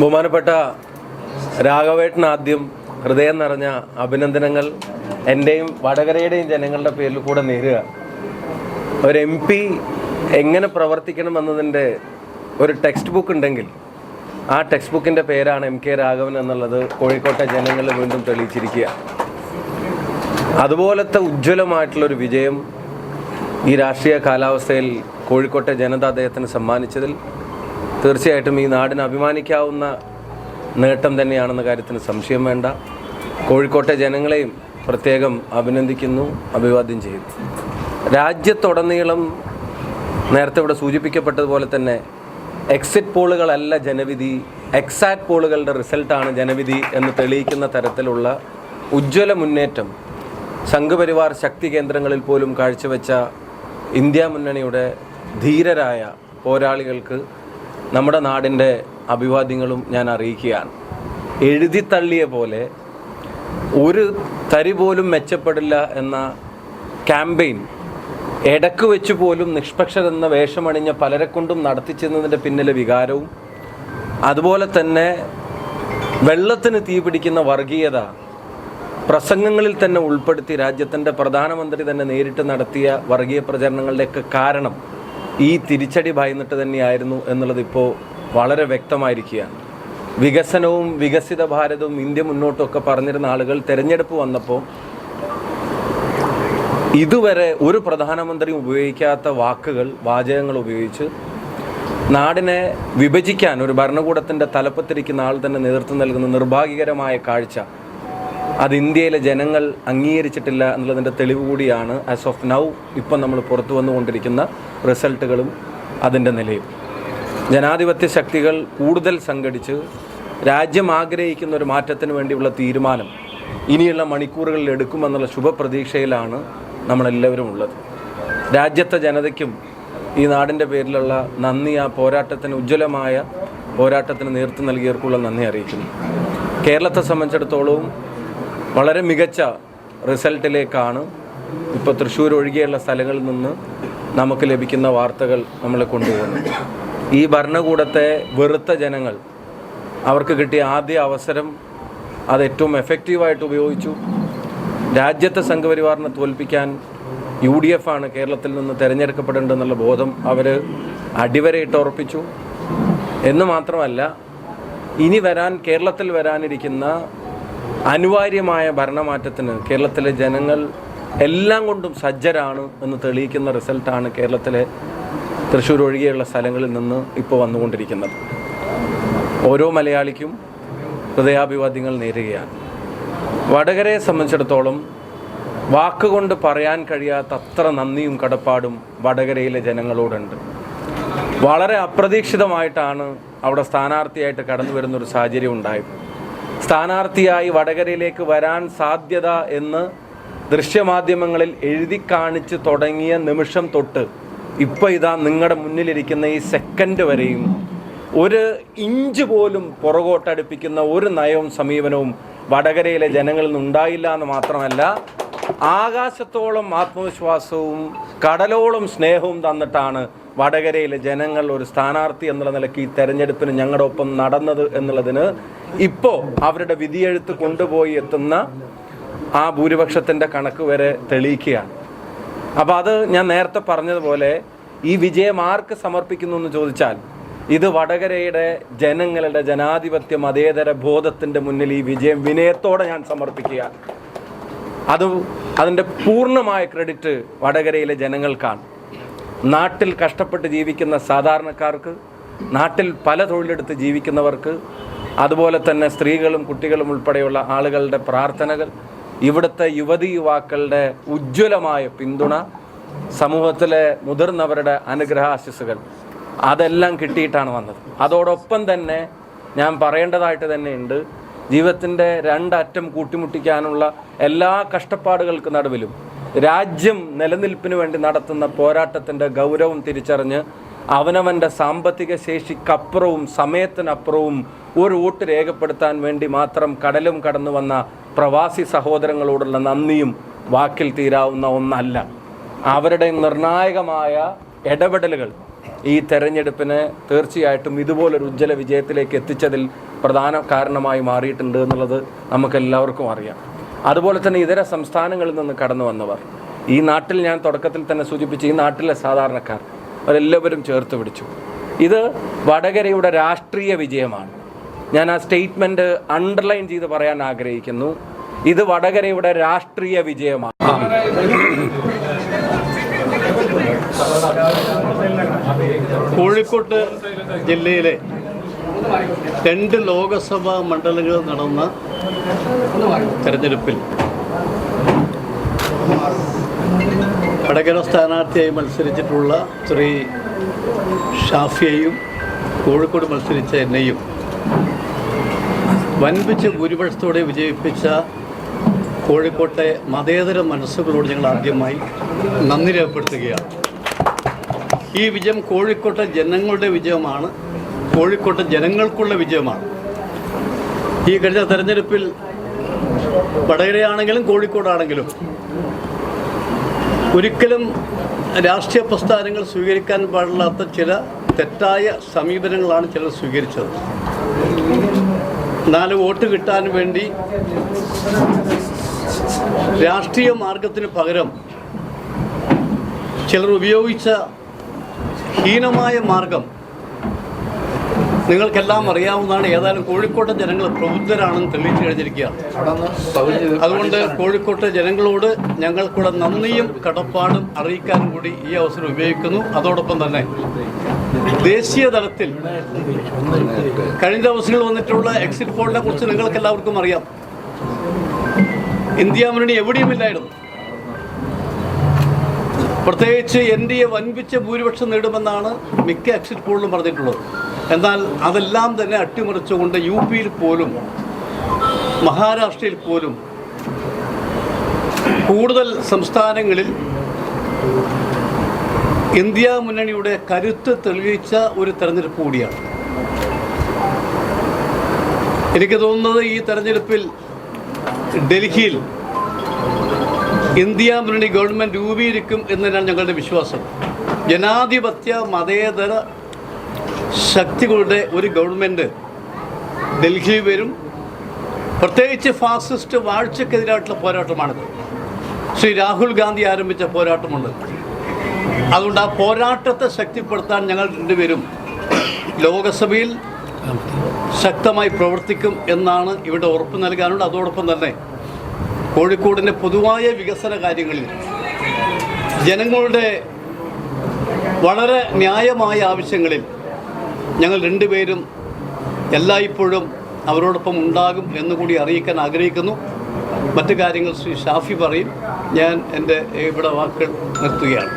ബഹുമാനപ്പെട്ട രാഘവേട്ടൻ ആദ്യം ഹൃദയം നിറഞ്ഞ അഭിനന്ദനങ്ങൾ എന്റെയും വടകരയുടെയും ജനങ്ങളുടെ പേരിൽ കൂടെ നേരുക. ഒരു എം പി എങ്ങനെ പ്രവർത്തിക്കണമെന്നതിന്റെ ഒരു ടെക്സ്റ്റ് ബുക്ക് ഉണ്ടെങ്കിൽ ആ ടെക്സ്റ്റ് ബുക്കിന്റെ പേരാണ് എം കെ രാഘവൻ എന്നുള്ളത് കോഴിക്കോട്ടെ ജനങ്ങൾ വീണ്ടും തെളിയിച്ചിരിക്കുക. അതുപോലത്തെ ഉജ്ജ്വലമായിട്ടുള്ളൊരു വിജയം ഈ രാഷ്ട്രീയ കാലാവസ്ഥയിൽ കോഴിക്കോട്ടെ ജനത അദ്ദേഹത്തിന് സമ്മാനിച്ചതിൽ തീർച്ചയായിട്ടും ഈ നാടിന് അഭിമാനിക്കാവുന്ന നേട്ടം തന്നെയാണെന്ന കാര്യത്തിന് സംശയം വേണ്ട. കോഴിക്കോട്ടെ ജനങ്ങളെയും പ്രത്യേകം അഭിനന്ദിക്കുന്നു അഭിവാദ്യം ചെയ്യുന്നു. രാജ്യത്തുടനീളം നേരത്തെ ഇവിടെ സൂചിപ്പിക്കപ്പെട്ടതുപോലെ തന്നെ എക്സിറ്റ് പോളുകളല്ല ജനവിധി എക്സാക്ട് പോളുകളുടെ റിസൾട്ടാണ് ജനവിധി എന്ന് തെളിയിക്കുന്ന തരത്തിലുള്ള ഉജ്ജ്വല മുന്നേറ്റം. സംഘപരിവാർ ശക്തി കേന്ദ്രങ്ങളിൽ പോലും കാഴ്ചവെച്ച ഇന്ത്യ മുന്നണിയുടെ ധീരരായ പോരാളികൾക്ക് നമ്മുടെ നാടിന്റെ അഭിവാദ്യങ്ങളും ഞാൻ അറിയിക്കുകയാണ്. എഴുതിത്തള്ളിയ പോലെ ഒരു തരി പോലും മെച്ചപ്പെടില്ല എന്ന ക്യാമ്പയിൻ ഇടയ്ക്ക് വെച്ച് പോലും നിഷ്പക്ഷരെന്ന വേഷമണിഞ്ഞ പലരെ കൊണ്ടും നടത്തിച്ചെന്നതിന്റെ പിന്നിലെ വികാരവും അതുപോലെ തന്നെ വെള്ളത്തിന് തീ പിടിക്കുന്ന വർഗീയത പ്രസംഗങ്ങളിൽ തന്നെ ഉൾപ്പെടുത്തി രാജ്യത്തിന്റെ പ്രധാനമന്ത്രി തന്നെ നേരിട്ട് നടത്തിയ വർഗീയ പ്രചരണങ്ങളുടെയൊക്കെ കാരണം ഈ തിരിച്ചടി ഭയന്നിട്ട് തന്നെയായിരുന്നു എന്നുള്ളത് ഇപ്പോൾ വളരെ വ്യക്തമായിരിക്കുകയാണ്. വികസനവും വികസിത ഭാരതവും ഇന്ത്യ മുന്നോട്ടൊക്കെ പറഞ്ഞിരുന്ന ആളുകൾ തിരഞ്ഞെടുപ്പ് വന്നപ്പോൾ ഇതുവരെ ഒരു പ്രധാനമന്ത്രിയും ഉപയോഗിക്കാത്ത വാക്കുകൾ വാചകങ്ങൾ ഉപയോഗിച്ച് നാടിനെ വിഭജിക്കാൻ ഒരു ഭരണകൂടത്തിന്റെ തലപ്പത്തിരിക്കുന്ന ആൾ തന്നെ നേതൃത്വം നൽകുന്ന നിർഭാഗ്യകരമായ കാഴ്ച അത് ഇന്ത്യയിലെ ജനങ്ങൾ അംഗീകരിച്ചിട്ടില്ല എന്നുള്ളതിന്റെ തെളിവ് കൂടിയാണ് ആസ് ഓഫ് നൗ ഇപ്പം നമ്മൾ പുറത്തു വന്നുകൊണ്ടിരിക്കുന്ന റിസൾട്ടുകളും അതിന്റെ നിലയും. ജനാധിപത്യ ശക്തികൾ കൂടുതൽ സംഘടിച്ച് രാജ്യം ആഗ്രഹിക്കുന്ന ഒരു മാറ്റത്തിന് വേണ്ടിയുള്ള തീരുമാനം ഇനിയുള്ള മണിക്കൂറുകളിൽ എടുക്കുമെന്നുള്ള ശുഭപ്രതീക്ഷയിലാണ് നമ്മളെല്ലാവരും ഉള്ളത്. രാജ്യത്തെ ജനതയ്ക്കും ഈ നാടിന്റെ പേരിലുള്ള നന്ദി ആ പോരാട്ടത്തിന് ഉജ്ജ്വലമായ പോരാട്ടത്തിന് നേതൃത്വം നൽകിയവർക്കുള്ള നന്ദി അറിയിക്കുന്നു. കേരളത്തെ സംബന്ധിച്ചിടത്തോളവും വളരെ മികച്ച റിസൾട്ടിലേക്കാണ് ഇപ്പോൾ തൃശ്ശൂർ ഒഴികെയുള്ള സ്ഥലങ്ങളിൽ നിന്ന് നമുക്ക് ലഭിക്കുന്ന വാർത്തകൾ നമ്മളെ കൊണ്ടുപോകുന്നത്. ഈ ഭരണകൂടത്തെ വെറുത്ത ജനങ്ങൾ അവർക്ക് കിട്ടിയ ആദ്യ അവസരം അത് ഏറ്റവും എഫക്റ്റീവായിട്ട് ഉപയോഗിച്ചു. രാജ്യത്തെ സംഘപരിവാറിനെ തോൽപ്പിക്കാൻ യു ഡി എഫ് ആണ് കേരളത്തിൽ നിന്ന് തിരഞ്ഞെടുക്കപ്പെടേണ്ടതെന്നുള്ള ബോധം അവർ അടിവരയിട്ട് ഉറപ്പിച്ചു. എന്ന് മാത്രമല്ല ഇനി വരാൻ കേരളത്തിൽ വരാനിരിക്കുന്ന അനിവാര്യമായ ഭരണമാറ്റത്തിന് കേരളത്തിലെ ജനങ്ങൾ എല്ലാം കൊണ്ടും സജ്ജരാണ് എന്ന് തെളിയിക്കുന്ന റിസൾട്ടാണ് കേരളത്തിലെ തൃശ്ശൂർ ഒഴികെയുള്ള സ്ഥലങ്ങളിൽ നിന്ന് ഇപ്പോൾ വന്നുകൊണ്ടിരിക്കുന്നത്. ഓരോ മലയാളിക്കും ഹൃദയാഭിവാദ്യങ്ങൾ നേരുകയാണ്. വടകരയെ സംബന്ധിച്ചിടത്തോളം വാക്കുകൊണ്ട് പറയാൻ കഴിയാത്ത അത്ര നന്ദിയും കടപ്പാടും വടകരയിലെ ജനങ്ങളോടുണ്ട്. വളരെ അപ്രതീക്ഷിതമായിട്ടാണ് അവിടെ സ്ഥാനാർത്ഥിയായിട്ട് കടന്നു വരുന്നൊരു സാഹചര്യം ഉണ്ടായത്. സ്ഥാനാർത്ഥിയായി വടകരയിലേക്ക് വരാൻ സാധ്യത എന്ന് ദൃശ്യമാധ്യമങ്ങളിൽ എഴുതി കാണിച്ച് തുടങ്ങിയ നിമിഷം തൊട്ട് ഇപ്പോൾ ഇതാ നിങ്ങളുടെ മുന്നിലിരിക്കുന്ന ഈ സെക്കൻഡ് വരെയും ഒരു ഇഞ്ച് പോലും പുറകോട്ടടുപ്പിക്കുന്ന ഒരു നയവും സമീപനവും വടകരയിലെ ജനങ്ങളിൽ നിന്നുണ്ടായില്ല എന്ന് മാത്രമല്ല ആകാശത്തോളം ആത്മവിശ്വാസവും കടലോളം സ്നേഹവും തന്നിട്ടാണ് വടകരയിലെ ജനങ്ങൾ ഒരു സ്ഥാനാർത്ഥി എന്നുള്ള നിലയ്ക്ക് ഈ തെരഞ്ഞെടുപ്പിന് ഞങ്ങളുടെ ഒപ്പം നടന്നത് എന്നുള്ളതിന് ഇപ്പോൾ അവരുടെ വിധിയെഴുത്ത് കൊണ്ടുപോയി എത്തുന്ന ആ ഭൂരിപക്ഷത്തിന്റെ കണക്ക് വരെ തെളിയിക്കുകയാണ്. അപ്പോൾ അത് ഞാൻ നേരത്തെ പറഞ്ഞതുപോലെ ഈ വിജയം ആർക്ക് സമർപ്പിക്കുന്നു എന്ന് ചോദിച്ചാൽ ഇത് വടകരയുടെ ജനങ്ങളുടെ ജനാധിപത്യ മതേതര ബോധത്തിന്റെ മുന്നിൽ ഈ വിജയം വിനയത്തോടെ ഞാൻ സമർപ്പിക്കുക അത് അതിന്റെ പൂർണമായ ക്രെഡിറ്റ് വടകരയിലെ ജനങ്ങൾക്കാണ്. നാട്ടിൽ കഷ്ടപ്പെട്ട് ജീവിക്കുന്ന സാധാരണക്കാർക്ക് നാട്ടിൽ പല തൊഴിലെടുത്ത് ജീവിക്കുന്നവർക്ക് അതുപോലെ തന്നെ സ്ത്രീകളും കുട്ടികളും ഉൾപ്പെടെയുള്ള ആളുകളുടെ പ്രാർത്ഥനകൾ ഇവിടുത്തെ യുവതി യുവാക്കളുടെ ഉജ്ജ്വലമായ പിന്തുണ സമൂഹത്തിലെ മുതിർന്നവരുടെ അനുഗ്രഹാശിസുകൾ അതെല്ലാം കിട്ടിയിട്ടാണ് വന്നത്. അതോടൊപ്പം തന്നെ ഞാൻ പറയേണ്ടതായിട്ട് തന്നെയുണ്ട് ജീവിതത്തിന്റെ രണ്ടറ്റം കൂട്ടിമുട്ടിക്കാനുള്ള എല്ലാ കഷ്ടപ്പാടുകൾക്ക് നടുവിലും രാജ്യം നിലനിൽപ്പിന് വേണ്ടി നടത്തുന്ന പോരാട്ടത്തിന്റെ ഗൗരവം തിരിച്ചറിഞ്ഞ് അവനവന്റെ സാമ്പത്തിക ശേഷിക്കപ്പുറവും സമയത്തിനപ്പുറവും ഒരു വോട്ട് രേഖപ്പെടുത്താൻ വേണ്ടി മാത്രം കടലും കടന്നു വന്ന പ്രവാസി സഹോദരങ്ങളോടുള്ള നന്ദിയും വാക്കിൽ തീരാവുന്ന ഒന്നല്ല. അവരുടെ നിർണായകമായ ഇടപെടലുകൾ ഈ തെരഞ്ഞെടുപ്പിന് തീർച്ചയായിട്ടും ഇതുപോലൊരു ഉജ്ജ്വല വിജയത്തിലേക്ക് എത്തിച്ചതിൽ പ്രധാന കാരണമായി മാറിയിട്ടുണ്ട് എന്നുള്ളത് നമുക്കെല്ലാവർക്കും അറിയാം. അതുപോലെ തന്നെ ഇതര സംസ്ഥാനങ്ങളിൽ നിന്ന് കടന്നു വന്നവർ. ഈ നാട്ടിൽ ഞാൻ തുടക്കത്തിൽ തന്നെ സൂചിപ്പിച്ച ഈ നാട്ടിലെ സാധാരണക്കാർ. അവരെല്ലാവരും ചേർത്ത് പിടിച്ചു. ഇത് വടകരയുടെ രാഷ്ട്രീയ വിജയമാണ്. ഞാൻ ആ സ്റ്റേറ്റ്മെന്റ് അണ്ടർലൈൻ ചെയ്ത് പറയാൻ ആഗ്രഹിക്കുന്നു. ഇത് വടകരയുടെ രാഷ്ട്രീയ വിജയമാണ്. കോഴിക്കോട്ട് ജില്ലയിലെ രണ്ട് ലോകസഭാ മണ്ഡലങ്ങൾ നടന്ന തെരഞ്ഞെടുപ്പിൽ വടകര സ്ഥാനാർത്ഥിയായി മത്സരിച്ചിട്ടുള്ള ശ്രീ ഷാഫിയെയും കോഴിക്കോട് മത്സരിച്ച എന്നെയും. വൻപിച്ച ഭൂരിപക്ഷത്തോടെ വിജയിപ്പിച്ച കോഴിക്കോട്ടെ മതേതര മനസ്സുകളോട് ഞങ്ങൾ ആദ്യമായി നന്ദി രേഖപ്പെടുത്തുകയാണ്. ഈ വിജയം കോഴിക്കോട്ടെ ജനങ്ങളുടെ വിജയമാണ്. കോഴിക്കോട്ടെ ജനങ്ങൾക്കുള്ള വിജയമാണ്. ഈ കഴിഞ്ഞ തെരഞ്ഞെടുപ്പിൽ വടകരയാണെങ്കിലും കോഴിക്കോടാണെങ്കിലും ഒരിക്കലും രാഷ്ട്രീയ പ്രസ്ഥാനങ്ങൾ സ്വീകരിക്കാൻ പാടില്ലാത്ത ചില തെറ്റായ സമീപനങ്ങളാണ് ചിലർ സ്വീകരിച്ചത്. നാല് വോട്ട് കിട്ടാൻ വേണ്ടി രാഷ്ട്രീയ മാർഗത്തിന് പകരം ചിലർ ഉപയോഗിച്ച ഹീനമായ മാർഗം നിങ്ങൾക്കെല്ലാം അറിയാവുന്നതാണ് ഏതായാലും കോഴിക്കോട്ടെ ജനങ്ങൾ പ്രബുദ്ധരാണെന്ന് തെളിയിച്ചു കഴിഞ്ഞിരിക്കുകയാണ്. അതുകൊണ്ട് കോഴിക്കോട്ടെ ജനങ്ങളോട് ഞങ്ങൾക്കുള്ള നന്ദിയും കടപ്പാടും അറിയിക്കാനും കൂടി ഈ അവസരം ഉപയോഗിക്കുന്നു. അതോടൊപ്പം തന്നെ ദേശീയ തലത്തിൽ കഴിഞ്ഞ ദിവസങ്ങളിൽ വന്നിട്ടുള്ള എക്സിറ്റ് പോളിനെ കുറിച്ച് നിങ്ങൾക്ക് എല്ലാവർക്കും അറിയാം. ഇന്ത്യ മുന്നണി എവിടെയുമില്ലായിരുന്നു പ്രത്യേകിച്ച് എൻ ഡി എ വൻപിച്ച ഭൂരിപക്ഷം നേടുമെന്നാണ് മിക്ക എക്സിറ്റ് പോളിലും പറഞ്ഞിട്ടുള്ളത്. എന്നാൽ അതെല്ലാം തന്നെ അട്ടിമറിച്ചുകൊണ്ട് യു പിയിൽ പോലും മഹാരാഷ്ട്രയിൽ പോലും കൂടുതൽ സംസ്ഥാനങ്ങളിൽ ഇന്ത്യ മുന്നണിയുടെ കരുത്ത് തെളിയിച്ച ഒരു തെരഞ്ഞെടുപ്പ് കൂടിയാണ്. എനിക്ക് തോന്നുന്നത് ഈ തെരഞ്ഞെടുപ്പിൽ ഡൽഹിയിൽ ഇന്ത്യ മുന്നണി ഗവൺമെന്റ് രൂപീകരിക്കും എന്നാണ് ഞങ്ങളുടെ വിശ്വാസം. ജനാധിപത്യ മതേതര ശക്തികളുടെ ഒരു ഗവൺമെന്റ് ഡൽഹി വരും. പ്രത്യേകിച്ച് ഫാസിസ്റ്റ് വാഴ്ചക്കെതിരായിട്ടുള്ള പോരാട്ടമാണിത്. ശ്രീ രാഹുൽ ഗാന്ധി ആരംഭിച്ച പോരാട്ടമുണ്ട്. അതുകൊണ്ട് ആ പോരാട്ടത്തെ ശക്തിപ്പെടുത്താൻ ഞങ്ങൾ രണ്ടുപേരും ലോകസഭയിൽ ശക്തമായി പ്രവർത്തിക്കും എന്നാണ് ഇവിടെ ഉറപ്പ് നൽകാനുണ്ട്. അതോടൊപ്പം തന്നെ കോഴിക്കോടിന്റെ പൊതുവായ വികസന കാര്യങ്ങളിൽ ജനങ്ങളുടെ വളരെ ന്യായമായ ആവശ്യങ്ങളിൽ ഞങ്ങൾ രണ്ടുപേരും എല്ലായ്പ്പോഴും അവരോടൊപ്പം ഉണ്ടാകും എന്നുകൂടി അറിയിക്കാൻ ആഗ്രഹിക്കുന്നു. മറ്റു കാര്യങ്ങൾ ശ്രീ ഷാഫി പറയും. ഞാൻ എന്റെ ഇവിടെ വാക്കുകൾ നിർത്തുകയാണ്.